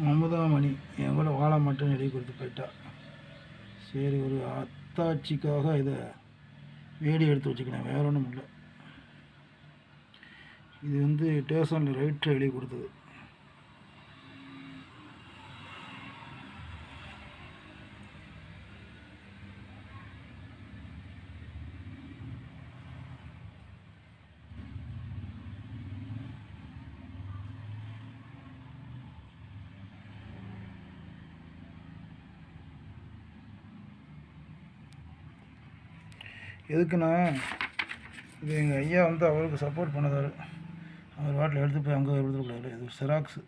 அமுதாமணி என் கூட வாழ மட்டும் எழுதி கொடுத்து போயிட்டா. சரி ஒரு அத்தாட்சிக்காக இதை வேடி எடுத்து வச்சுக்கினேன். வேற ஒன்றும் இல்லை. இது வந்து ஸ்டேஷனில் ரைட்டர் எழுதி கொடுத்தது. எதுக்குன்னா இது எங்கள் ஐயா வந்து அவருக்கு சப்போர்ட் பண்ணதாரு அவர் வாட்டில் எடுத்து போய் அங்கே எடுத்துக்கூடாது இது செராக்ஸு